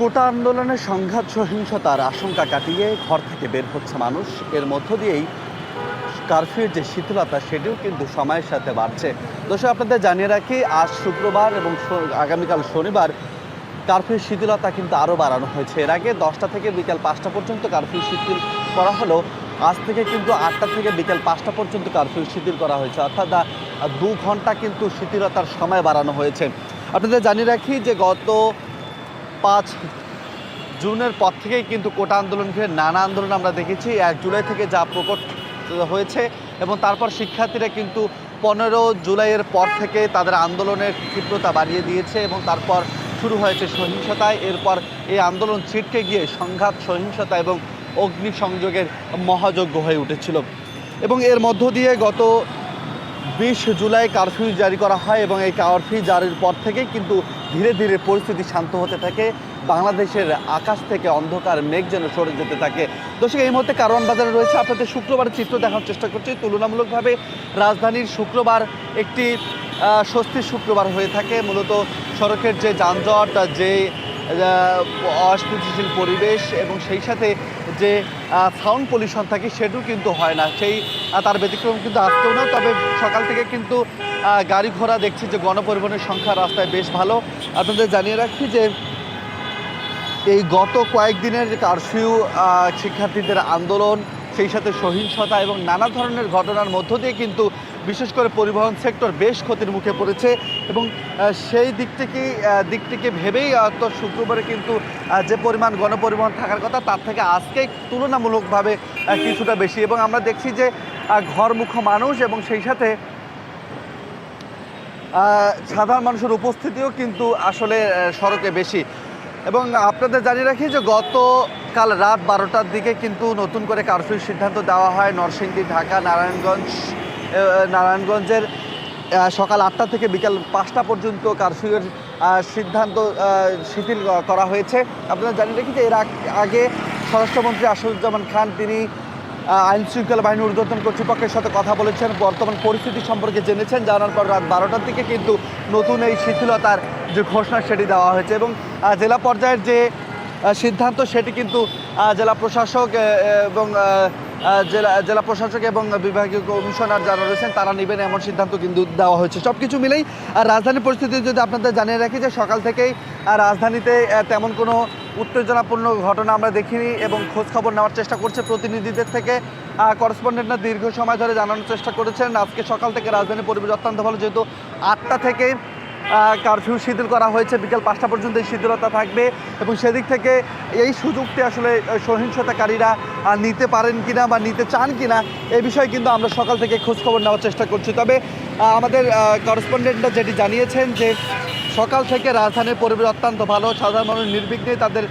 কোটা আন্দোলনের সংঘাত, সহিংসতার আশঙ্কা কাটিয়ে ঘর থেকে বের হচ্ছে মানুষ। এর মধ্য দিয়েই কারফিউর যে শীতলতা সেটিও কিন্তু সময়ের সাথে বাড়ছে। দর্শক, আপনাদের জানিয়ে রাখি, আজ শুক্রবার এবং আগামীকাল শনিবার কারফিউ শিথিলতা কিন্তু আরও বাড়ানো হয়েছে। এর আগে দশটা থেকে বিকাল পাঁচটা পর্যন্ত কারফিউ শিথিল করা হলো। আজ থেকে কিন্তু আটটা থেকে বিকেল পাঁচটা পর্যন্ত কারফিউ শিথিল করা হয়েছে। অর্থাৎ দু ঘণ্টা কিন্তু শিথিলতার সময় বাড়ানো হয়েছে। আপনাদের জানিয়ে রাখি যে গত পাঁচ জুনের পর থেকেই কিন্তু কোটা আন্দোলন ঘিরে নানা আন্দোলন আমরা দেখেছি। এক জুলাই থেকে যা প্রকট হয়েছে এবং তারপর শিক্ষার্থীরা কিন্তু পনেরো জুলাইয়ের পর থেকে তাদের আন্দোলনের তীব্রতা বাড়িয়ে দিয়েছে এবং তারপর শুরু হয়েছে সহিংসতায় এরপর এই আন্দোলন ছিটকে গিয়ে সংঘাত, সহিংসতা এবং অগ্নিসংযোগের মহাযজ্ঞ হয়ে উঠেছিল। এবং এর মধ্য দিয়ে গত বিশ জুলাই কারফিউ জারি করা হয় এবং এই কারফিউ জারির পর থেকে কিন্তু ধীরে ধীরে পরিস্থিতি শান্ত হতে থাকে। বাংলাদেশের আকাশ থেকে অন্ধকার, মেঘ যেন সরে যেতে থাকে। দর্শক, এই মুহূর্তে কারওয়ান বাজারে রয়েছে। আপনাদের শুক্রবারের চিত্র দেখার চেষ্টা করছি। তুলনামূলকভাবে রাজধানীর শুক্রবার একটি স্বস্তির শুক্রবার হয়ে থাকে। মূলত সড়কের যে যানজট, যে অস্থিতিশীল পরিবেশ এবং সেই সাথে যে সাউন্ড পলিউশন থাকে সেটিও কিন্তু হয় না। সেই তার ব্যতিক্রম কিন্তু আসতেও না তবে সকাল থেকে কিন্তু গাড়ি ঘোড়া দেখছি যে গণপরিবহনের সংখ্যা রাস্তায় বেশ ভালো। আপনাদের জানিয়ে রাখছি যে, এই গত কয়েকদিনের যে কারফিউ শিক্ষার্থীদের আন্দোলন, সেই সাথে সহিংসতা এবং নানা ধরনের ঘটনার মধ্য দিয়ে কিন্তু বিশেষ করে পরিবহন সেক্টর বেশ ক্ষতির মুখে পড়েছে এবং সেই দিক থেকে আহ, দিক থেকে ভেবেই তো শুক্রবারে কিন্তু যে পরিমাণ গণপরিবহন থাকার কথা তার থেকে আজকে তুলনামূলকভাবে কিছুটা বেশি। এবং আমরা দেখছি যে ঘরমুখ মানুষ এবং সেই সাথে সাধারণ মানুষের উপস্থিতিও কিন্তু আসলে সড়কে বেশি। এবং আপনাদের জানিয়ে রাখি যে গতকাল রাত বারোটার দিকে কিন্তু নতুন করে কারফিউর সিদ্ধান্ত দেওয়া হয় নরসিংদী ঢাকা নারায়ণগঞ্জ নারায়ণগঞ্জের সকাল আটটা থেকে বিকাল পাঁচটা পর্যন্ত কারফিউয়ের সিদ্ধান্ত শিথিল করা হয়েছে। আপনারা জানিয়ে রাখি যে এর আগ- স্বরাষ্ট্রমন্ত্রী আসাদুজ্জামান খান, তিনি আইন শৃঙ্খলা বাহিনী ঊর্ধ্বতন কর্তৃপক্ষের সাথে কথা বলেছেন। বর্তমান পরিস্থিতি সম্পর্কে জেনেছেন। জানার পর রাত বারোটার দিকে কিন্তু নতুন এই শিথিলতার যে ঘোষণা সেটি দেওয়া হয়েছে এবং জেলা পর্যায়ের যে সিদ্ধান্ত সেটি কিন্তু জেলা প্রশাসক এবং জেলা জেলা প্রশাসক এবং বিভাগীয় কমিশনার যারা রয়েছেন, তারা নেবেন এমন সিদ্ধান্ত কিন্তু দেওয়া হয়েছে। সব কিছু মিলেই আর রাজধানীর পরিস্থিতি যদি আপনাদের জানিয়ে রাখি যে সকাল থেকেই রাজধানীতে তেমন কোনো উত্তেজনাপূর্ণ ঘটনা আমরা দেখিনি এবং খোঁজ খবর নেওয়ার চেষ্টা করছে প্রতিনিধিদের থেকে। করসপন্ডেন্টরা দীর্ঘ সময় ধরে জানানোর চেষ্টা করেছেন। আজকে সকাল থেকে রাজধানীর পরিবেশ অত্যন্ত ভালো, যেহেতু আটটা থেকে কারফিউ শিথিল করা হয়েছে। বিকেল পাঁচটা পর্যন্ত এই শিথিলতা থাকবে এবং সেদিক থেকে এই সুযোগটি আসলে সহিংসতাকারীরা নিতে পারেন কিনা বা নিতে চান কিনা এই বিষয়ে কিন্তু আমরা সকাল থেকে খোঁজখবর নেওয়ার চেষ্টা করছি। তবে আমাদের করেসপন্ডেন্টরা যেটি জানিয়েছেন যে, সকাল থেকে রাজধানীর পরিবেশ অত্যন্ত ভালো। সাধারণ মানুষ নির্বিঘ্নে তাদের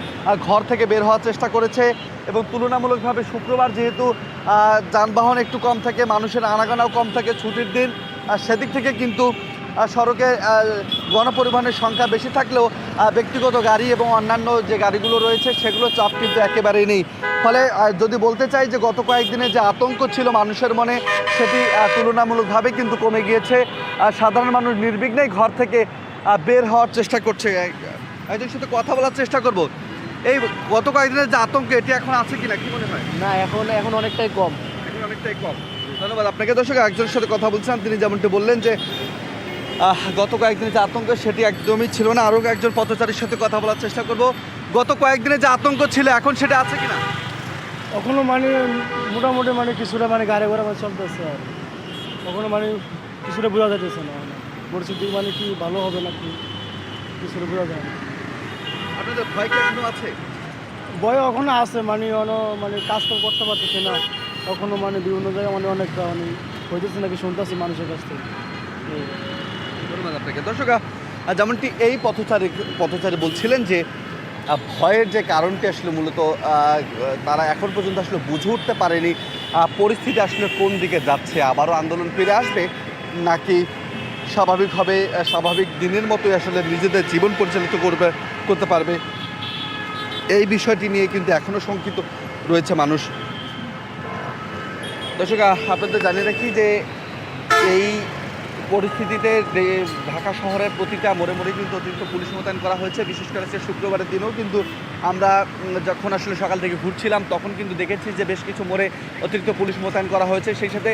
ঘর থেকে বের হওয়ার চেষ্টা করেছে এবং তুলনামূলকভাবে শুক্রবার যেহেতু যানবাহন একটু কম থাকে, মানুষের আনাগোনাও কম থাকে ছুটির দিন সেদিক থেকে কিন্তু সড়কে গণপরিবহনের সংখ্যা বেশি থাকলেও ব্যক্তিগত গাড়ি এবং অন্যান্য যে গাড়িগুলো রয়েছে সেগুলো চাপ কিন্তু একেবারেই নেই। ফলে যদি বলতে চাই যে গত কয়েকদিনে যে আতঙ্ক ছিল মানুষের মনে সেটি তুলনামূলকভাবে কিন্তু কমে গিয়েছে। আর সাধারণ মানুষ নির্বিঘ্নেই ঘর থেকে বের হওয়ার চেষ্টা করছে। একজন সাথে কথা বলার চেষ্টা করব। এই গত কয়েকদিনের যে আতঙ্ক এটি এখন আছে কিনা কি মনে হয়? না এখন এখন অনেকটাই কম। এখন অনেকটাই কম। ধন্যবাদ। আপনাকে দর্শক একজনের সাথে কথা বলছিলাম তিনি যেমনটি বললেন যে গত কয়েকদিনের যে আতঙ্ক সেটি একদমই ছিল না। আরও একজন পথচারীর সাথে কথা বলার চেষ্টা করব। গত কয়েকদিনের যে আতঙ্ক ছিল এখন সেটা আছে কিনা? এখনও মানে মোটামুটি মানে কিছুটা মানে গাড়ি ঘোড়া মানে চলতেছে আর কখনো মানে কিছুটা বোঝা যাইতেছে না মানে। পরিস্থিতি মানে কি ভালো হবে না কি কিছুটা বোঝা যায় না। আপনাদের ভয় আছে? বয় এখনও আছে মানে অন মানে কাজ তো করতে পারতেছে না। এখনও মানে বিভিন্ন জায়গায় মানে অনেকটা মানে হইতেছে নাকি শুনতেছি মানুষের কাছ থেকে। আপনাকে। দর্শক যেমনটি এই পথচারী পথচারী বলছিলেন যে ভয়ের যে কারণটি আসলে মূলত তারা এখন পর্যন্ত আসলে বুঝে উঠতে পারেনি পরিস্থিতি আসলে কোন দিকে যাচ্ছে। আবারও আন্দোলন ফিরে আসবে, নাকি স্বাভাবিকভাবে স্বাভাবিক দিনের মতোই আসলে নিজেদের জীবন পরিচালিত করবে, করতে পারবে? এই বিষয়টি নিয়ে কিন্তু এখনও শঙ্কিত রয়েছে মানুষ। দর্শক আপনাদের জানিয়ে রাখি যে, এই পরিস্থিতিতে ঢাকা শহরের প্রতিটা মোড়ে মোড়ে কিন্তু অতিরিক্ত পুলিশ মোতায়েন করা হয়েছে। বিশেষ করে সে শুক্রবারের দিনেও কিন্তু আমরা যখন আসলে সকাল থেকে ঘুরছিলাম, তখন কিন্তু দেখেছি যে বেশ কিছু মোড়ে অতিরিক্ত পুলিশ মোতায়েন করা হয়েছে। সেই সাথে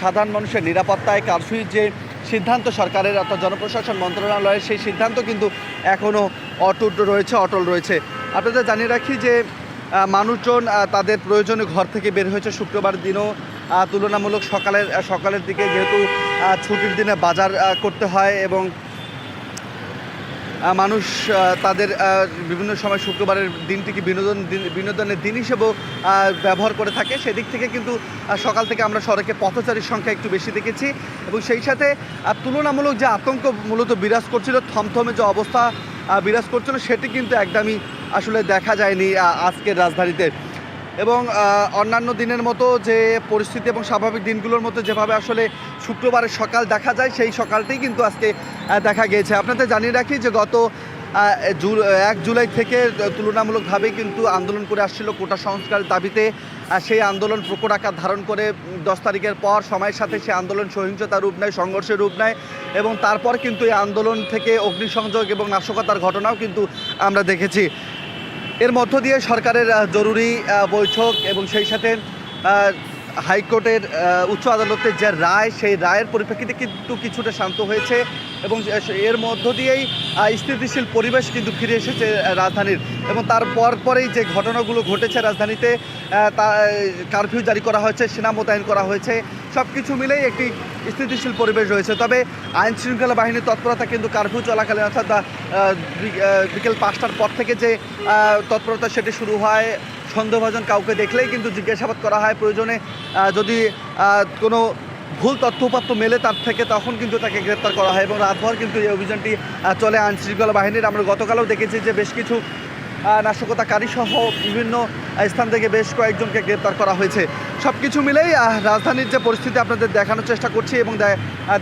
সাধারণ মানুষের নিরাপত্তায় কারফিউর যে সিদ্ধান্ত সরকারের অর্থাৎ জনপ্রশাসন মন্ত্রণালয়ের সেই সিদ্ধান্ত কিন্তু এখনও অটুট রয়েছে, অটল রয়েছে। আপনাদের জানিয়ে রাখি যে মানুষজন তাদের প্রয়োজনে ঘর থেকে বের হয়েছে। শুক্রবার দিনও তুলনামূলক সকালের সকালের দিকে যেহেতু ছুটির দিনে বাজার করতে হয় এবং মানুষ তাদের বিভিন্ন সময় শুক্রবারের দিনটিকে বিনোদন দিন- বিনোদনের দিন হিসেবেও ব্যবহার করে থাকে। সেদিক থেকে কিন্তু সকাল থেকে আমরা সড়কে পথচারীর সংখ্যা একটু বেশি দেখেছি এবং সেই সাথে তুলনামূলক যে আতঙ্ক মূলত বিরাজ করছিল, থমথমে যে অবস্থা বিরাজ করছিল, সেটি কিন্তু একদমই আসলে দেখা যায়নি আজকের রাজধানীতে। এবং অন্যান্য দিনের মতো যে পরিস্থিতি এবং স্বাভাবিক দিনগুলোর মতো যেভাবে আসলে শুক্রবারের সকাল দেখা যায়, সেই সকালটাই কিন্তু আজকে দেখা গিয়েছে। আপনাদের জানিয়ে রাখি যে গত এক জুলাই থেকে তুলনামূলকভাবে কিন্তু আন্দোলন করে আসছিল কোটা সংস্কারের দাবিতে। সেই আন্দোলন প্রকট আকার ধারণ করে দশ তারিখের পর সময়ের সাথে সেই আন্দোলন সহিংসতার রূপ নেয়, সংঘর্ষের রূপ নেয় এবং তারপর কিন্তু এই আন্দোলন থেকে অগ্নিসংযোগ এবং নাশকতার ঘটনাও কিন্তু আমরা দেখেছি। এর মধ্য দিয়ে সরকারের জরুরি বৈঠক এবং সেই সাথে হাইকোর্টের উচ্চ আদালতের যে রায়, সেই রায়ের পরিপ্রেক্ষিতে কিন্তু কিছুটা শান্ত হয়েছে এবং এর মধ্য দিয়েই স্থিতিশীল পরিবেশ কিন্তু ফিরে এসেছে রাজধানীর। এবং তার পর পরেই যে ঘটনাগুলো ঘটেছে রাজধানীতে তা, কারফিউ জারি করা হয়েছে, সেনা মোতায়েন করা হয়েছে সব কিছু মিলেই একটি স্থিতিশীল পরিবেশ রয়েছে। তবে আইন শৃঙ্খলা বাহিনীর তৎপরতা কিন্তু কারফিউ চলাকালীন, অর্থাৎ বিকেল পাঁচটার পর থেকে যে তৎপরতা সেটি শুরু হয় সন্দেহভাজন কাউকে দেখলেই কিন্তু জিজ্ঞাসাবাদ করা হয় প্রয়োজনে যদি কোনো ভুল তথ্য উপাত্ত মেলে তার থেকে, তখন কিন্তু তাকে গ্রেপ্তার করা হয় এবং রাতভর কিন্তু এই অভিযানটি চলে আইন শৃঙ্খলা বাহিনীর। আমরা গতকালও দেখেছি যে বেশ কিছু নাশকতাকারী সহ বিভিন্ন স্থান থেকে বেশ কয়েকজনকে গ্রেপ্তার করা হয়েছে। সব কিছু মিলেই রাজধানীর যে পরিস্থিতি আপনাদের দেখানোর চেষ্টা করছি এবং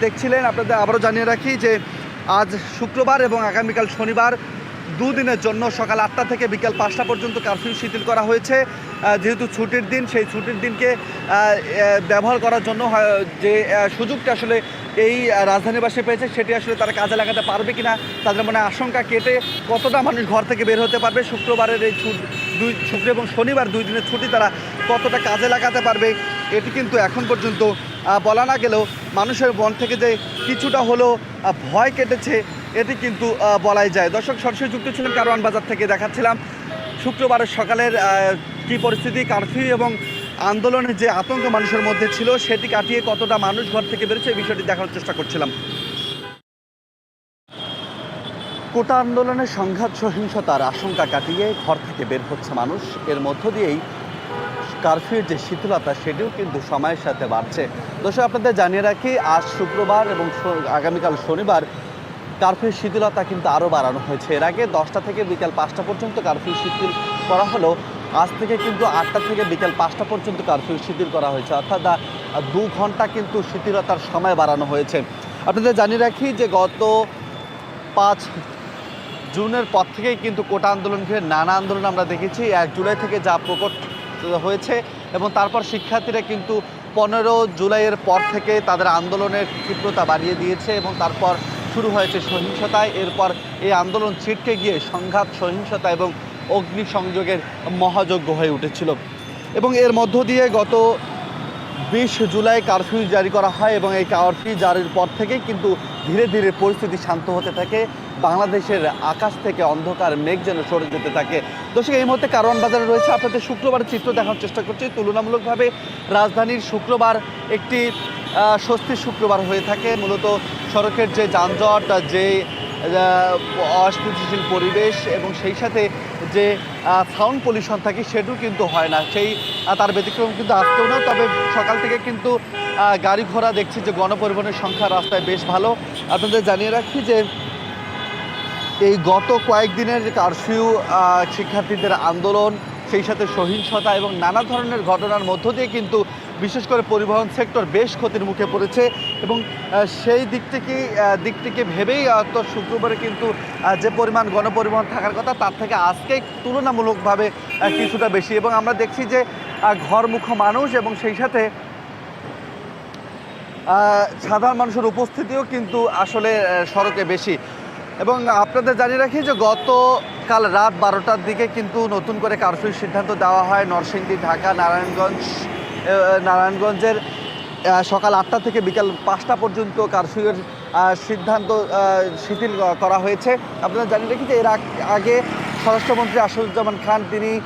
দেখছিলেন, আপনাদের আবারও জানিয়ে রাখি যে আজ শুক্রবার এবং আগামীকাল শনিবার দুদিনের জন্য সকাল আটটা থেকে বিকেল পাঁচটা পর্যন্ত কারফিউ শিথিল করা হয়েছে। যেহেতু ছুটির দিন, সেই ছুটির দিনকে ব্যবহার করার জন্য যে সুযোগটা আসলে এই রাজধানীবাসী পেয়েছে, সেটি আসলে তারা কাজে লাগাতে পারবে কিনা, তাদের মনে আশঙ্কা কেটে কতটা মানুষ ঘর থেকে বের হতে পারবে, শুক্রবারের এই ছুট, দুই, শুক্র এবং শনিবার দুই দিনের ছুটি তারা কতটা কাজে লাগাতে পারবে, এটি কিন্তু এখন পর্যন্ত বলা না গেলেও মানুষের মন থেকে যে কিছুটা হলেও ভয় কেটেছে এটি কিন্তু বলাই যায়। দর্শক, সরাসরি যুক্ত ছিলেন কারওয়ান বাজার থেকে। দেখাচ্ছিলাম শুক্রবারের সকালের কী পরিস্থিতি, কারফিউ এবং আন্দোলনের যে আতঙ্ক মানুষের মধ্যে ছিল, সেটি কাটিয়ে কতটা মানুষ ঘর থেকে বেরোচ্ছে এই বিষয়টি দেখানোর চেষ্টা করছিলাম। কোটা আন্দোলনের সংঘাত, সহিংসতার আশঙ্কা কাটিয়ে ঘর থেকে বের হচ্ছে মানুষ। এর মধ্য দিয়েই কারফিউর যে শীতলতা সেটিও কিন্তু সময়ের সাথে বাড়ছে। দর্শক, আপনাদের জানিয়ে রাখি, আজ শুক্রবার এবং আগামীকাল শনিবার কারফিউ শিথিলতা কিন্তু আরও বাড়ানো হয়েছে। এর আগে দশটা থেকে বিকাল পাঁচটা পর্যন্ত কারফিউ শিথিল করা হলো। আজ থেকে কিন্তু আটটা থেকে বিকাল পাঁচটা পর্যন্ত কারফিউ শিথিল করা হয়েছে। অর্থাৎ দু ঘণ্টা কিন্তু শিথিলতার সময় বাড়ানো হয়েছে। আপনাদের জানিয়ে রাখি যে গত পাঁচ জুনের পর থেকেই কিন্তু কোটা আন্দোলন ঘিরে নানা আন্দোলন আমরা দেখেছি। এক জুলাই থেকে যা প্রকট হয়েছে এবং তারপর শিক্ষার্থীরা কিন্তু পনেরো জুলাইয়ের পর থেকে তাদের আন্দোলনের তীব্রতা বাড়িয়ে দিয়েছে এবং তারপর শুরু হয়েছে সহিংসতায় এরপর এই আন্দোলন ছিটকে গিয়ে সংঘাত, সহিংসতা এবং অগ্নিসংযোগের মহাযজ্ঞ হয়ে উঠেছিল। এবং এর মধ্য দিয়ে গত বিশ জুলাই কারফিউ জারি করা হয় এবং এই কারফিউ জারির পর থেকে কিন্তু ধীরে ধীরে পরিস্থিতি শান্ত হতে থাকে। বাংলাদেশের আকাশ থেকে অন্ধকার, মেঘ যেন সরে যেতে থাকে। দর্শক, এই মুহূর্তে কারওয়ান বাজারে রয়েছে। আপনাদের শুক্রবারের চিত্র দেখানোর চেষ্টা করছি। তুলনামূলকভাবে রাজধানীর শুক্রবার একটি স্বস্তির শুক্রবার হয়ে থাকে। মূলত সড়কের যে যানজট, যে অস্থিতিশীল পরিবেশ এবং সেই সাথে যে সাউন্ড পলিউশন থাকে সেটিও কিন্তু হয় না। সেই তার ব্যতিক্রম কিন্তু আসতেও না তবে সকাল থেকে কিন্তু গাড়ি ঘোড়া দেখছি যে গণপরিবহনের সংখ্যা রাস্তায় বেশ ভালো। আপনাদের জানিয়ে রাখি যে, এই গত কয়েকদিনের কারফিউ শিক্ষার্থীদের আন্দোলন, সেই সাথে সহিংসতা এবং নানা ধরনের ঘটনার মধ্য দিয়ে কিন্তু বিশেষ করে পরিবহন সেক্টর বেশ ক্ষতির মুখে পড়েছে এবং সেই দিক থেকে দিক থেকে ভেবেই তো শুক্রবারে কিন্তু যে পরিমাণ গণপরিবহন থাকার কথা তার থেকে আজকে তুলনামূলকভাবে কিছুটা বেশি এবং আমরা দেখছি যে ঘরমুখ মানুষ এবং সেই সাথে সাধারণ মানুষের উপস্থিতিও কিন্তু আসলে সড়কে বেশি। এবং আপনাদের জানিয়ে রাখি যে গত কাল রাত বারোটার দিকে কিন্তু নতুন করে কারফিউর সিদ্ধান্ত দেওয়া হয়, নরসিংদী, ঢাকা, নারায়ণগঞ্জ নারায়ণগঞ্জের সকাল আটটা থেকে বিকাল পাঁচটা পর্যন্ত কারফিউয়ের সিদ্ধান্ত শিথিল করা হয়েছে। আপনারা জানিয়ে রাখি যে এর আগ- স্বরাষ্ট্রমন্ত্রী আসাদুজ্জামান খান, তিনি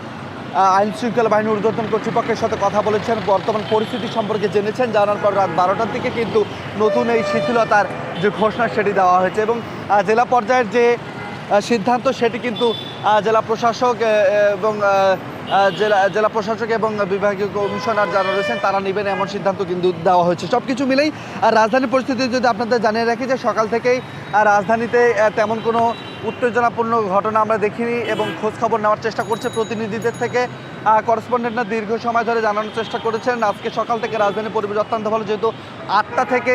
আইন শৃঙ্খলা বাহিনী ঊর্ধ্বতন কর্তৃপক্ষের সাথে কথা বলেছেন। বর্তমান পরিস্থিতি সম্পর্কে জেনেছেন। জানার পর রাত বারোটার দিকে কিন্তু নতুন এই শিথিলতার যে ঘোষণা, সেটি দেওয়া হয়েছে এবং জেলা পর্যায়ের যে সিদ্ধান্ত সেটি কিন্তু জেলা প্রশাসক এবং জেলা জেলা প্রশাসক এবং বিভাগীয় কমিশনার যারা রয়েছেন, তারা নেবেন এমন সিদ্ধান্ত কিন্তু দেওয়া হয়েছে। সব কিছু মিলেই আর রাজধানীর পরিস্থিতি যদি আপনাদের জানিয়ে রাখি যে সকাল থেকেই রাজধানীতে তেমন কোনো উত্তেজনাপূর্ণ ঘটনা আমরা দেখিনি এবং খোঁজ খবর নেওয়ার চেষ্টা করছে প্রতিনিধিদের থেকে। করসপন্ডেন্টরা দীর্ঘ সময় ধরে জানানোর চেষ্টা করেছেন। আজকে সকাল থেকে রাজধানী পরিবেশ অত্যন্ত ভালো, যেহেতু আটটা থেকে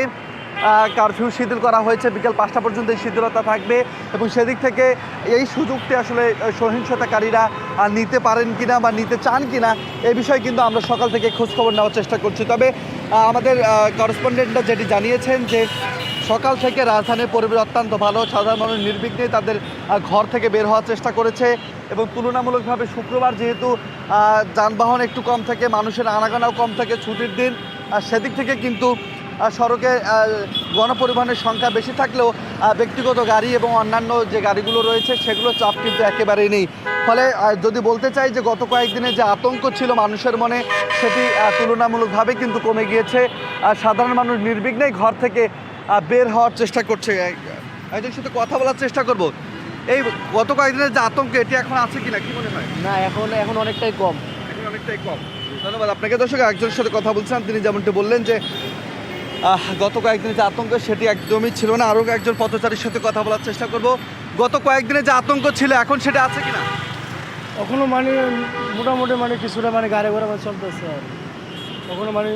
কারফিউ শিথিল করা হয়েছে। বিকেল পাঁচটা পর্যন্ত এই শিথিলতা থাকবে এবং সেদিক থেকে এই সুযোগটি আসলে সহিংসতাকারীরা নিতে পারেন কিনা বা নিতে চান কিনা, এ বিষয়ে কিন্তু আমরা সকাল থেকে খোঁজখবর নেওয়ার চেষ্টা করছি। তবে আমাদের করেসপন্ডেন্টরা যেটি জানিয়েছেন যে, সকাল থেকে রাজধানীর পরিবেশ অত্যন্ত ভালো। সাধারণ মানুষ নির্বিঘ্নে তাদের ঘর থেকে বের হওয়ার চেষ্টা করেছে এবং তুলনামূলকভাবে শুক্রবার যেহেতু যানবাহন একটু কম থাকে, মানুষের আনাগোনাও কম থাকে ছুটির দিন, আর সেদিক থেকে কিন্তু সড়কে গণপরিবহনের সংখ্যা বেশি থাকলেও ব্যক্তিগত গাড়ি এবং অন্যান্য যে গাড়িগুলো রয়েছে সেগুলো চাপ কিন্তু একেবারেই নেই। ফলে যদি বলতে চাই যে গত কয়েকদিনে যে আতঙ্ক ছিল মানুষের মনে সেটি তুলনামূলকভাবে কিন্তু কমে গিয়েছে। আর সাধারণ মানুষ নির্বিঘ্নেই ঘর থেকে বের হওয়ার চেষ্টা করছে। একজন সাথে কথা বলার চেষ্টা করব। এই গত কয়েকদিনের যে আতঙ্ক এটি এখন আছে কিনা কি মনে হয়? না এখন এখন অনেকটাই কম। এখন অনেকটাই কম। ধন্যবাদ। আপনাকে দর্শক একজনের সাথে কথা বলছিলাম তিনি যেমনটি বললেন যে গত কয়েকদিনের যে আতঙ্ক সেটি একদমই ছিল না। আরও একজন পথচারীর সাথে কথা বলার চেষ্টা করব। গত কয়েকদিনের যে আতঙ্ক ছিল এখন সেটা আছে কিনা? এখনও মানে মোটামুটি মানে কিছুটা মানে গাড়ি ঘোড়া মানে চলতেছে আর কখনো মানে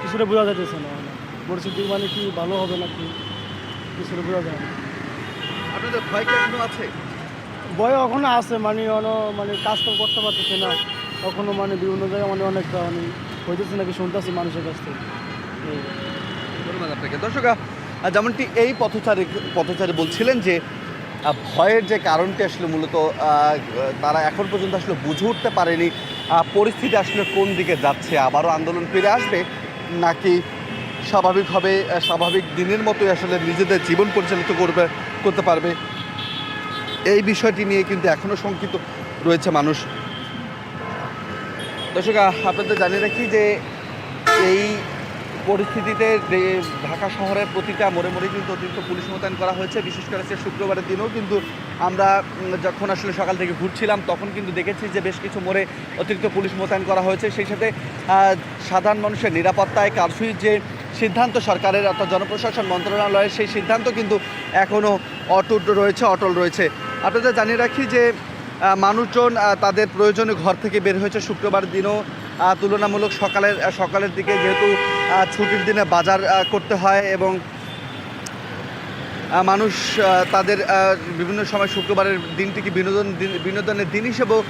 কিছুটা বোঝা যাইতেছে না মানে। পরিস্থিতি মানে কি ভালো হবে নাকি কিছুটা বোঝা যায় না। আপনাদের ভয় কি আছে? বয় এখনও আছে মানে অন মানে কাজ তো করতে পারতেছে না। কখনো মানে বিভিন্ন জায়গায় মানে অনেকটা মানে হইতেছে নাকি শুনতেছি মানুষের কাছ থেকে। ধন্যবাদ আপনাকে। দর্শক যেমনটি এই পথচারী পথচারী বলছিলেন যে ভয়ের যে কারণটি আসলে মূলত তারা এখন পর্যন্ত আসলে বুঝে উঠতে পারেনি পরিস্থিতি আসলে কোন দিকে যাচ্ছে, আবারও আন্দোলন ফিরে আসবে নাকি স্বাভাবিকভাবে স্বাভাবিক দিনের মতোই আসলে নিজেদের জীবন পরিচালিত করবে, করতে পারবে? এই বিষয়টি নিয়ে কিন্তু এখনও শঙ্কিত রয়েছে মানুষ। দর্শক আপনাদের জানিয়ে রাখি যে, এই পরিস্থিতিতে ঢাকা শহরের প্রতিটা মোড়ে মোড়ে কিন্তু অতিরিক্ত পুলিশ মোতায়েন করা হয়েছে। বিশেষ করে আজকে শুক্রবারের দিনেও কিন্তু আমরা যখন আসলে সকাল থেকে ঘুরছিলাম, তখন কিন্তু দেখেছি যে বেশ কিছু মোড়ে অতিরিক্ত পুলিশ মোতায়েন করা হয়েছে। সেই সাথে সাধারণ মানুষের নিরাপত্তায় কারফিউ যে সিদ্ধান্ত সরকারের অর্থাৎ জনপ্রশাসন মন্ত্রণালয়ের সেই সিদ্ধান্ত কিন্তু এখনও অটুট রয়েছে, অটল রয়েছে। আপনাদের জানিয়ে রাখি যে মানুষজন তাদের প্রয়োজনে ঘর থেকে বের হয়েছে। শুক্রবার দিনও তুলনামূলক সকালের সকালের দিকে যেহেতু ছুটির দিনে বাজার করতে হয় এবং মানুষ তাদের বিভিন্ন সময় শুক্রবারের দিনটিকে বিনোদন দিন- বিনোদনের দিন হিসেবেও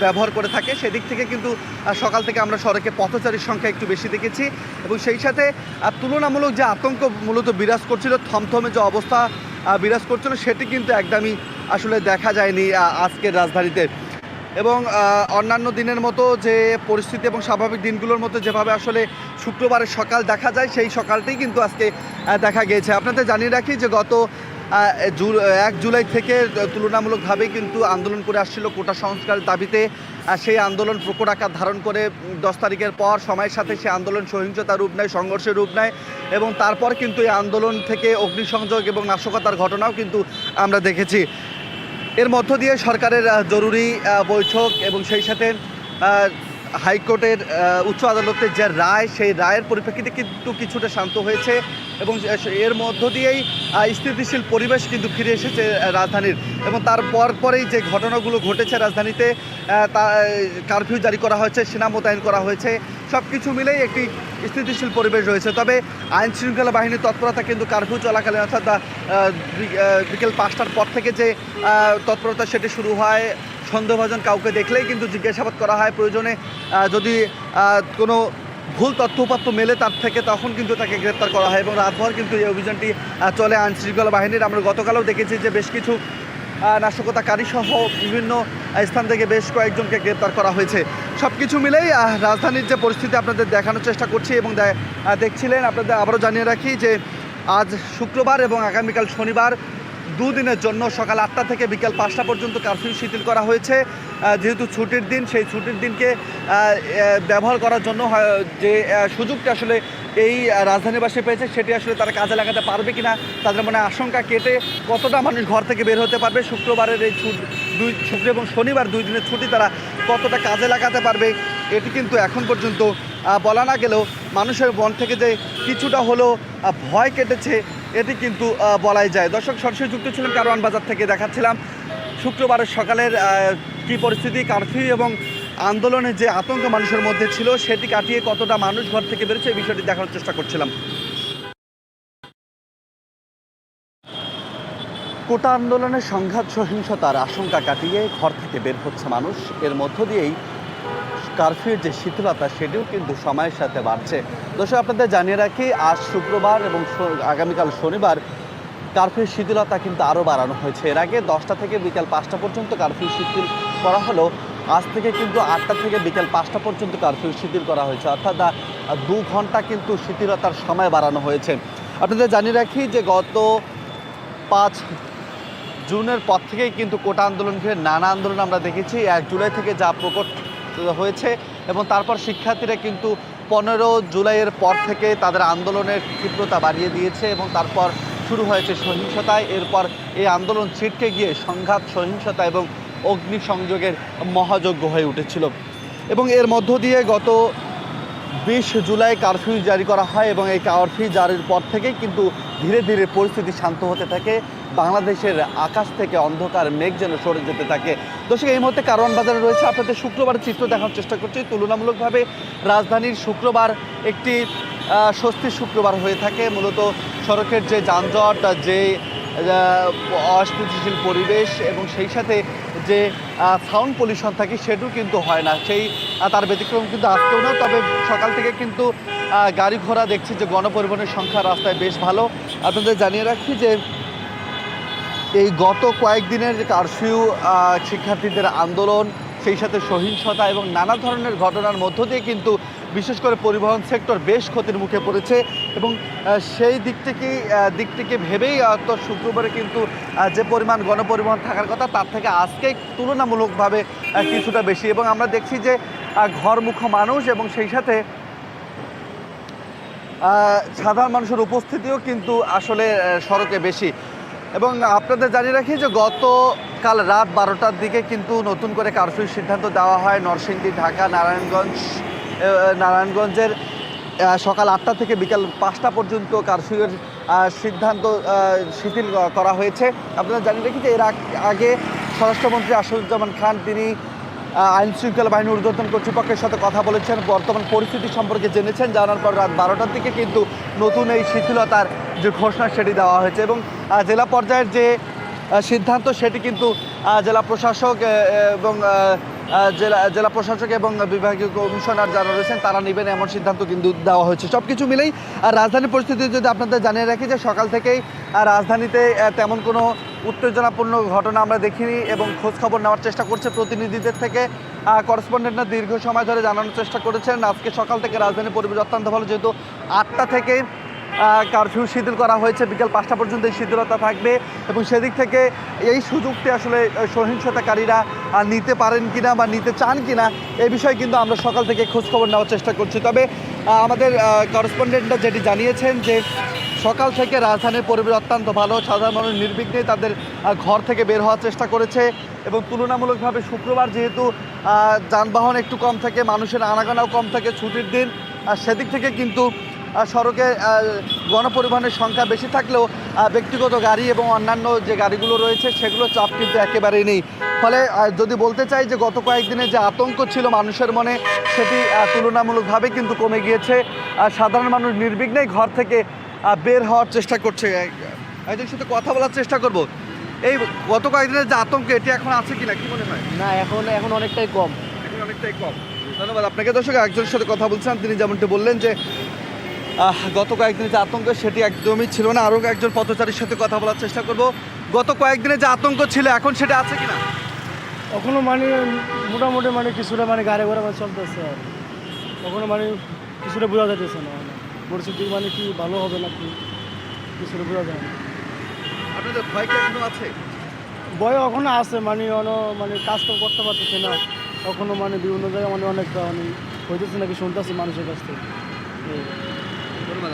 ব্যবহার করে থাকে। সেদিক থেকে কিন্তু সকাল থেকে আমরা সড়কে পথচারীর সংখ্যা একটু বেশি দেখেছি এবং সেই সাথে তুলনামূলক যে আতঙ্ক মূলত বিরাজ করছিল, থমথমে যে অবস্থা বিরাজ করছিল, সেটি কিন্তু একদমই আসলে দেখা যায়নি আজকের রাজধানীতে। এবং অন্যান্য দিনের মতো যে পরিস্থিতি এবং স্বাভাবিক দিনগুলোর মতো যেভাবে আসলে শুক্রবারের সকাল দেখা যায়, সেই সকালটাই কিন্তু আজকে দেখা গিয়েছে। আপনাদের জানিয়ে রাখি যে গত এক জুলাই থেকে তুলনামূলকভাবেই কিন্তু আন্দোলন করে আসছিল কোটা সংস্কারের দাবিতে। সেই আন্দোলন প্রকট আকার ধারণ করে দশ তারিখের পর সময়ের সাথে সেই আন্দোলন সহিংসতা রূপ নেয়, সংঘর্ষের রূপ নেয় এবং তারপর কিন্তু এই আন্দোলন থেকে অগ্নিসংযোগ এবং নাশকতার ঘটনাও কিন্তু আমরা দেখেছি। এর মধ্য দিয়ে সরকারের জরুরি বৈঠক এবং সেই সাথে হাইকোর্টের উচ্চ আদালতের যে রায়, সেই রায়ের পরিপ্রেক্ষিতে কিন্তু কিছুটা শান্ত হয়েছে এবং এর মধ্য দিয়েই স্থিতিশীল পরিবেশ কিন্তু ফিরে এসেছে রাজধানীর। এবং তার পরেই যে ঘটনাগুলো ঘটেছে রাজধানীতে তা, কারফিউ জারি করা হয়েছে, সেনা মোতায়েন করা হয়েছে সব কিছু মিলেই একটি স্থিতিশীল পরিবেশ রয়েছে। তবে আইন শৃঙ্খলা বাহিনীর তৎপরতা কিন্তু কারফিউ চলাকালীন, অর্থাৎ বিকেল পাঁচটার পর থেকে যে তৎপরতা সেটি শুরু হয় সন্দেহভাজন কাউকে দেখলেই কিন্তু জিজ্ঞাসাবাদ করা হয় প্রয়োজনে যদি কোনো ভুল তথ্য উপাত্য মেলে তার থেকে, তখন কিন্তু তাকে গ্রেপ্তার করা হয় এবং রাতভর কিন্তু এই অভিযানটি চলে আইন শৃঙ্খলা বাহিনীর। আমরা গতকালও দেখেছি যে বেশ কিছু নাশকতাকারী সহ বিভিন্ন স্থান থেকে বেশ কয়েকজনকে গ্রেপ্তার করা হয়েছে। সব কিছু মিলেই রাজধানীর যে পরিস্থিতি আপনাদের দেখানোর চেষ্টা করছি এবং দেখছিলেন, আপনাদের আবারও জানিয়ে রাখি যে আজ শুক্রবার এবং আগামীকাল শনিবার দুদিনের জন্য সকাল আটটা থেকে বিকাল পাঁচটা পর্যন্ত কারফিউ শিথিল করা হয়েছে। যেহেতু ছুটির দিন, সেই ছুটির দিনকে ব্যবহার করার জন্য যে সুযোগটা আসলে এই রাজধানীবাসী পেয়েছে, সেটি আসলে তারা কাজে লাগাতে পারবে কিনা, তাদের মনে আশঙ্কা কেটে কতটা মানুষ ঘর থেকে বের হতে পারবে, শুক্রবারের এই ছুট, দুই, শুক্র এবং শনিবার দুই দিনের ছুটি তারা কতটা কাজে লাগাতে পারবে, এটি কিন্তু এখন পর্যন্ত বলা না গেলেও মানুষের মন থেকে যে কিছুটা হলেও ভয় কেটেছে, এটি কিন্তু বলাই যায়। দর্শক, সরাসরি যুক্ত ছিলেন কারওয়ান বাজার থেকে, দেখাচ্ছিলাম শুক্রবারের সকালের কী পরিস্থিতি, কারফিউ এবং আন্দোলনের যে আতঙ্ক মানুষের মধ্যে ছিল, সেটি কাটিয়ে কতটা মানুষ ঘর থেকে বেরোচ্ছে, এই বিষয়টি দেখানোর চেষ্টা করছিলাম। কোটা আন্দোলনের সংঘাত সহিংসতার আশঙ্কা কাটিয়ে ঘর থেকে বের হচ্ছে মানুষ। এর মধ্য দিয়েই কারফিউর যে শিথিলতা, সেটিও কিন্তু সময়ের সাথে বাড়ছে। দর্শক, আপনাদের জানিয়ে রাখি, আজ শুক্রবার এবং আগামীকাল শনিবার কারফিউ শিথিলতা কিন্তু আরও বাড়ানো হয়েছে। এর আগে দশটা থেকে বিকাল পাঁচটা পর্যন্ত কারফিউ শিথিল করা হলো আজ থেকে কিন্তু আটটা থেকে বিকেল পাঁচটা পর্যন্ত কারফিউ শিথিল করা হয়েছে। অর্থাৎ দু ঘণ্টা কিন্তু শিথিলতার সময় বাড়ানো হয়েছে। আপনাদের জানিয়ে রাখি যে গত পাঁচ জুনের পর থেকেই কিন্তু কোটা আন্দোলন ঘিরে নানা আন্দোলন আমরা দেখেছি। এক জুলাই থেকে যা প্রকট হয়েছে এবং তারপর শিক্ষার্থীরা কিন্তু পনেরো জুলাইয়ের পর থেকে তাদের আন্দোলনের তীব্রতা বাড়িয়ে দিয়েছে এবং তারপর শুরু হয়েছে সহিংসতায় এরপর এই আন্দোলন ছিটকে গিয়ে সংঘাত, সহিংসতা এবং অগ্নিসংযোগের মহাযজ্ঞ হয়ে উঠেছিল। এবং এর মধ্য দিয়ে গত বিশ জুলাই কারফিউ জারি করা হয় এবং এই কারফিউ জারির পর থেকেই কিন্তু ধীরে ধীরে পরিস্থিতি শান্ত হতে থাকে। বাংলাদেশের আকাশ থেকে অন্ধকার মেঘ যেন সরে যেতে থাকে। দর্শক, এই মুহূর্তে কারওয়ান বাজারে রয়েছে আপনাদের শুক্রবার চিত্র দেখার চেষ্টা করছি। তুলনামূলকভাবে রাজধানীর শুক্রবার একটি স্বস্তির শুক্রবার হয়ে থাকে। মূলত সড়কের যে যানজট, যে অস্থিতিশীল পরিবেশ এবং সেই সাথে যে সাউন্ড পলিউশন থাকে সেটিও কিন্তু হয় না। সেই তার ব্যতিক্রম কিন্তু আজকেও না তবে সকাল থেকে কিন্তু গাড়ি ঘোড়া দেখছি যে গণপরিবহনের সংখ্যা রাস্তায় বেশ ভালো। আপনাদের জানিয়ে রাখি যে এই গত কয়েকদিনের যে কারফিউ শিক্ষার্থীদের আন্দোলন, সেই সাথে সহিংসতা এবং নানা ধরনের ঘটনার মধ্য দিয়ে কিন্তু বিশেষ করে পরিবহন সেক্টর বেশ ক্ষতির মুখে পড়েছে এবং সেই দিক থেকে দিক থেকে ভেবেই তো শুক্রবারে কিন্তু যে পরিমাণ গণপরিবহন থাকার কথা, তার থেকে আজকে তুলনামূলকভাবে কিছুটা বেশি এবং আমরা দেখছি যে ঘরমুখ মানুষ এবং সেই সাথে সাধারণ মানুষের উপস্থিতিও কিন্তু আসলে সড়কে বেশি। এবং আপনাদের জানিয়ে রাখি যে গতকাল রাত বারোটার দিকে কিন্তু নতুন করে কারফিউর সিদ্ধান্ত দেওয়া হয় নরসিংদী, ঢাকা, নারায়ণগঞ্জ নারায়ণগঞ্জের সকাল আটটা থেকে বিকাল পাঁচটা পর্যন্ত কারফিউয়ের সিদ্ধান্ত শিথিল করা হয়েছে। আপনারা জানিয়ে রাখি যে এর আগে স্বরাষ্ট্রমন্ত্রী আসাদুজ্জামান খান, তিনি আইন শৃঙ্খলা বাহিনী ঊর্ধ্বতন কর্তৃপক্ষের সাথে কথা বলেছেন। বর্তমান পরিস্থিতি সম্পর্কে জেনেছেন। জানার পর রাত বারোটার দিকে কিন্তু নতুন এই শিথিলতার যে ঘোষণা সেটি দেওয়া হয়েছে এবং জেলা পর্যায়ের যে সিদ্ধান্ত সেটি কিন্তু জেলা প্রশাসক এবং জেলা জেলা প্রশাসক এবং বিভাগীয় কমিশনার যারা রয়েছেন তারা নেবেন এমন সিদ্ধান্ত কিন্তু দেওয়া হয়েছে। সব কিছু মিলেই আর রাজধানীর পরিস্থিতি যদি আপনাদের জানিয়ে রাখি যে সকাল থেকেই রাজধানীতে তেমন কোনো উত্তেজনাপূর্ণ ঘটনা আমরা দেখিনি এবং খোঁজ খবর নেওয়ার চেষ্টা করছে প্রতিনিধিদের থেকে করসপন্ডেন্টরা দীর্ঘ সময় ধরে জানানোর চেষ্টা করেছেন। আজকে সকাল থেকে রাজধানীর পরিবেশ অত্যন্ত ভালো, যেহেতু আটটা থেকে কারফিউ শিথিল করা হয়েছে। বিকেল পাঁচটা পর্যন্ত এই শিথিলতা থাকবে এবং সেদিক থেকে এই সুযোগটি আসলে সহিংসতাকারীরা নিতে পারেন কিনা বা নিতে চান কিনা, এই বিষয়ে কিন্তু আমরা সকাল থেকে খোঁজখবর নেওয়ার চেষ্টা করছি। তবে আমাদের করসপন্ডেন্টরা যেটি জানিয়েছেন যে, সকাল থেকে রাজধানীর পরিবেশ অত্যন্ত ভালো। সাধারণ মানুষ নির্বিঘ্নে তাদের ঘর থেকে বের হওয়ার চেষ্টা করেছে এবং তুলনামূলকভাবে শুক্রবার যেহেতু যানবাহন একটু কম থাকে, মানুষের আনাগোনাও কম থাকে ছুটির দিন, আর সেদিক থেকে কিন্তু সড়কে গণপরিবহনের সংখ্যা বেশি থাকলেও ব্যক্তিগত গাড়ি এবং অন্যান্য যে গাড়িগুলো রয়েছে সেগুলো চাপ কিন্তু একেবারেই নেই। ফলে যদি বলতে চাই যে গত কয়েকদিনে যে আতঙ্ক ছিল মানুষের মনে সেটি তুলনামূলকভাবে কিন্তু কমে গিয়েছে। আর সাধারণ মানুষ নির্বিঘ্নেই ঘর থেকে বের হওয়ার চেষ্টা করছে। একজন সাথে কথা বলার চেষ্টা করব। এই গত কয়েকদিনের যে আতঙ্ক এটি এখন আছে কিনা কি মনে হয়? না এখন এখন অনেকটাই কম। এখন অনেকটাই কম। ধন্যবাদ। আপনাকে দর্শক একজনের সাথে কথা বলছিলাম তিনি যেমনটি বললেন যে গত কয়েকদিনে যে আতঙ্ক সেটি একদমই ছিল না। আরও একজন পথচারীর সাথে কথা বলার চেষ্টা করব। গত কয়েকদিনে যে আতঙ্ক ছিল এখন সেটা আছে কিনা? এখনও মানে মোটামুটি মানে কিছুটা মানে গাড়ি ঘোড়া মানে চলতেছে আর কখনো মানে কিছুটা বোঝা যাইতেছে না মানে। পরিস্থিতি মানে কি ভালো হবে নাকি কিছুটা বোঝা যায় না। আপনাদের ভয় কি এখনও আছে? বয় এখনও আছে মানে অনো মানে কাজ তো করতে পারতেছে না। কখনো মানে বিভিন্ন জায়গায় মানে অনেকটা মানে হইতেছে নাকি শুনতেছি মানুষের কাছ থেকে।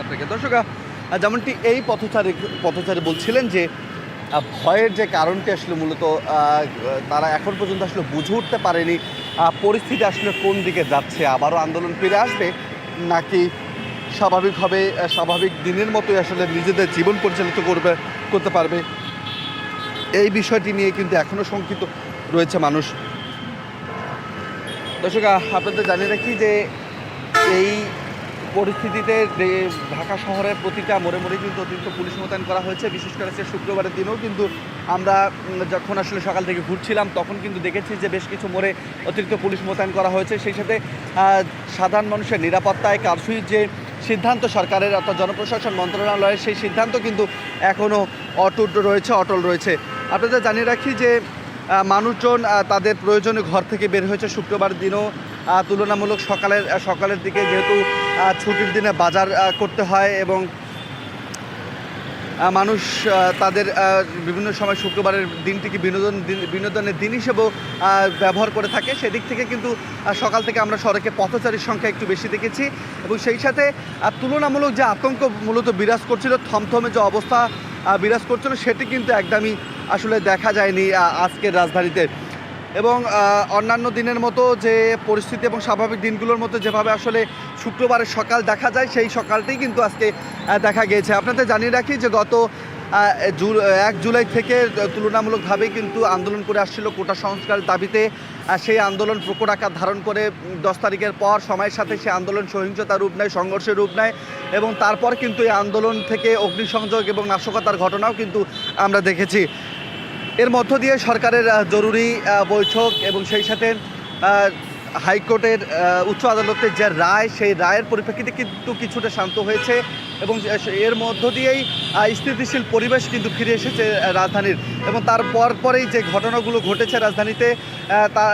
আপনাকে। দর্শক যেমনটি এই পথচারী পথচারী বলছিলেন যে ভয়ের যে কারণটি আসলে মূলত তারা এখন পর্যন্ত আসলে বুঝে উঠতে পারেনি পরিস্থিতি আসলে কোন দিকে যাচ্ছে, আবারও আন্দোলন ফিরে আসবে নাকি স্বাভাবিকভাবে স্বাভাবিক দিনের মতোই আসলে নিজেদের জীবন পরিচালিত করবে, করতে পারবে। এই বিষয়টি নিয়ে কিন্তু এখনও শঙ্কিত রয়েছে মানুষ। দর্শক আপনাদের জানিয়ে রাখি যে, এই পরিস্থিতিতে ঢাকা শহরের প্রতিটা মোড়ে মোড়ে কিন্তু অতিরিক্ত পুলিশ মোতায়েন করা হয়েছে। বিশেষ করে সে শুক্রবারের দিনেও কিন্তু আমরা যখন আসলে সকাল থেকে ঘুরছিলাম, তখন কিন্তু দেখেছি যে বেশ কিছু মোড়ে অতিরিক্ত পুলিশ মোতায়েন করা হয়েছে। সেই সাথে সাধারণ মানুষের নিরাপত্তায় কারফিউর যে সিদ্ধান্ত সরকারের, অর্থাৎ জনপ্রশাসন মন্ত্রণালয়ের সেই সিদ্ধান্ত কিন্তু এখনও অটুট রয়েছে, অটল রয়েছে। আপনাদের জানিয়ে রাখি যে মানুষজন তাদের প্রয়োজনে ঘর থেকে বের হয়েছে। শুক্রবার দিনও তুলনামূলক সকালের সকালের দিকে যেহেতু ছুটির দিনে বাজার করতে হয় এবং মানুষ তাদের বিভিন্ন সময় শুক্রবারের দিনটিকে বিনোদন, দিন, বিনোদনের দিন হিসেবেও ব্যবহার করে থাকে। সেদিক থেকে কিন্তু সকাল থেকে আমরা সড়কে পথচারীর সংখ্যা একটু বেশি দেখেছি এবং সেই সাথে তুলনামূলক যে আতঙ্ক মূলত বিরাজ করছিল, থমথমে যে অবস্থা বিরাজ করছিল, সেটি কিন্তু একদমই আসলে দেখা যায়নি আজকের রাজধানীতে। এবং অন্যান্য দিনের মতো যে পরিস্থিতি এবং স্বাভাবিক দিনগুলোর মতো যেভাবে আসলে শুক্রবারের সকাল দেখা যায়, সেই সকালটাই কিন্তু আজকে দেখা গিয়েছে। আপনাদের জানিয়ে রাখি যে গত এক জুলাই থেকে তুলনামূলকভাবে কিন্তু আন্দোলন করে আসছিল কোটা সংস্কার দাবিতে। সেই আন্দোলন প্রকট আকার ধারণ করে দশ তারিখের পর সময়ের সাথে সেই আন্দোলন সহিংসতার রূপ নেয়, সংঘর্ষের রূপ নেয় এবং তারপর কিন্তু এই আন্দোলন থেকে অগ্নিসংযোগ এবং নাশকতার ঘটনাও কিন্তু আমরা দেখেছি। এর মধ্য দিয়ে সরকারের জরুরি বৈঠক এবং সেই সাথে হাইকোর্টের উচ্চ আদালতের যে রায়, সেই রায়ের পরিপ্রেক্ষিতে কিন্তু কিছুটা শান্ত হয়েছে এবং এর মধ্য দিয়েই স্থিতিশীল পরিবেশ কিন্তু ফিরে এসেছে রাজধানীর। এবং তার পর পরেই যে ঘটনাগুলো ঘটেছে রাজধানীতে তা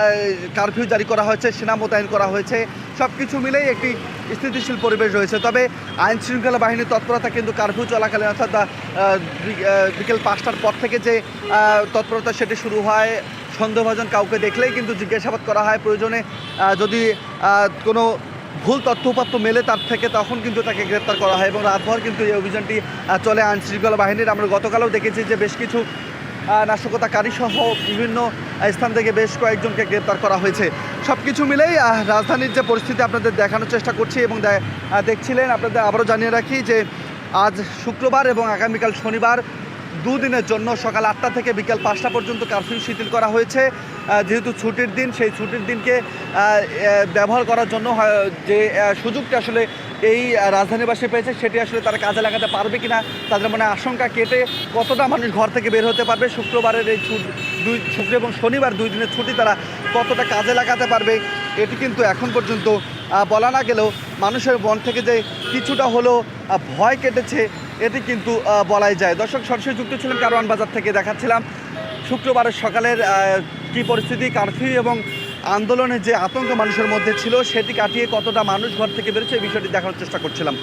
কারফিউ জারি করা হয়েছে, সেনা মোতায়েন করা হয়েছে সব কিছু মিলেই একটি স্থিতিশীল পরিবেশ রয়েছে। তবে আইন শৃঙ্খলা বাহিনীর তৎপরতা কিন্তু কারফিউ চলাকালীন, অর্থাৎ বিকেল পাঁচটার পর থেকে যে তৎপরতা সেটি শুরু হয় সন্দেহভাজন কাউকে দেখলেই কিন্তু জিজ্ঞাসাবাদ করা হয় প্রয়োজনে যদি কোনো ভুল তথ্য উপাত্ত মেলে তার থেকে তখন কিন্তু তাকে গ্রেপ্তার করা হয় এবং রাতভর কিন্তু এই অভিযানটি চলে আইন শৃঙ্খলা বাহিনীর। আমরা গতকালও দেখেছি যে বেশ কিছু নাশকতাকারী সহ বিভিন্ন স্থান থেকে বেশ কয়েকজনকে গ্রেপ্তার করা হয়েছে। সব কিছু মিলেই রাজধানীর যে পরিস্থিতি আপনাদের দেখানোর চেষ্টা করছি এবং দেখছিলেন, আপনাদের আবারও জানিয়ে রাখি যে আজ শুক্রবার এবং আগামীকাল শনিবার দুদিনের জন্য সকাল আটটা থেকে বিকাল পাঁচটা পর্যন্ত কারফিউ শিথিল করা হয়েছে। যেহেতু ছুটির দিন সেই ছুটির দিনকে ব্যবহার করার জন্য যে সুযোগটা আসলে এই রাজধানীবাসী পেয়েছে সেটি আসলে তারা কাজে লাগাতে পারবে কিনা তাদের মনে আশঙ্কা কেটে কতটা মানুষ ঘর থেকে বের হতে পারবে শুক্রবারের এই ছুট দুই শুক্র এবং শনিবার দুই দিনের ছুটি তারা কতটা কাজে লাগাতে পারবে এটি কিন্তু এখন পর্যন্ত বলা না গেলেও মানুষের মন থেকে যে কিছুটা আহ, ভয় কেটেছে এটি কিন্তু বলাই যায়। দর্শক, সরাসরি যুক্ত ছিলেন কারওয়ান বাজার থেকে। দেখাচ্ছিলাম শুক্রবারের সকালের কি পরিস্থিতি, কারফিউ এবং আন্দোলনের যে আতঙ্ক মানুষের মধ্যে ছিল, সেটি কাটিয়ে কতটা মানুষ ঘর থেকে বেরোচ্ছে, এই বিষয়টি দেখানোর চেষ্টা করছিলাম।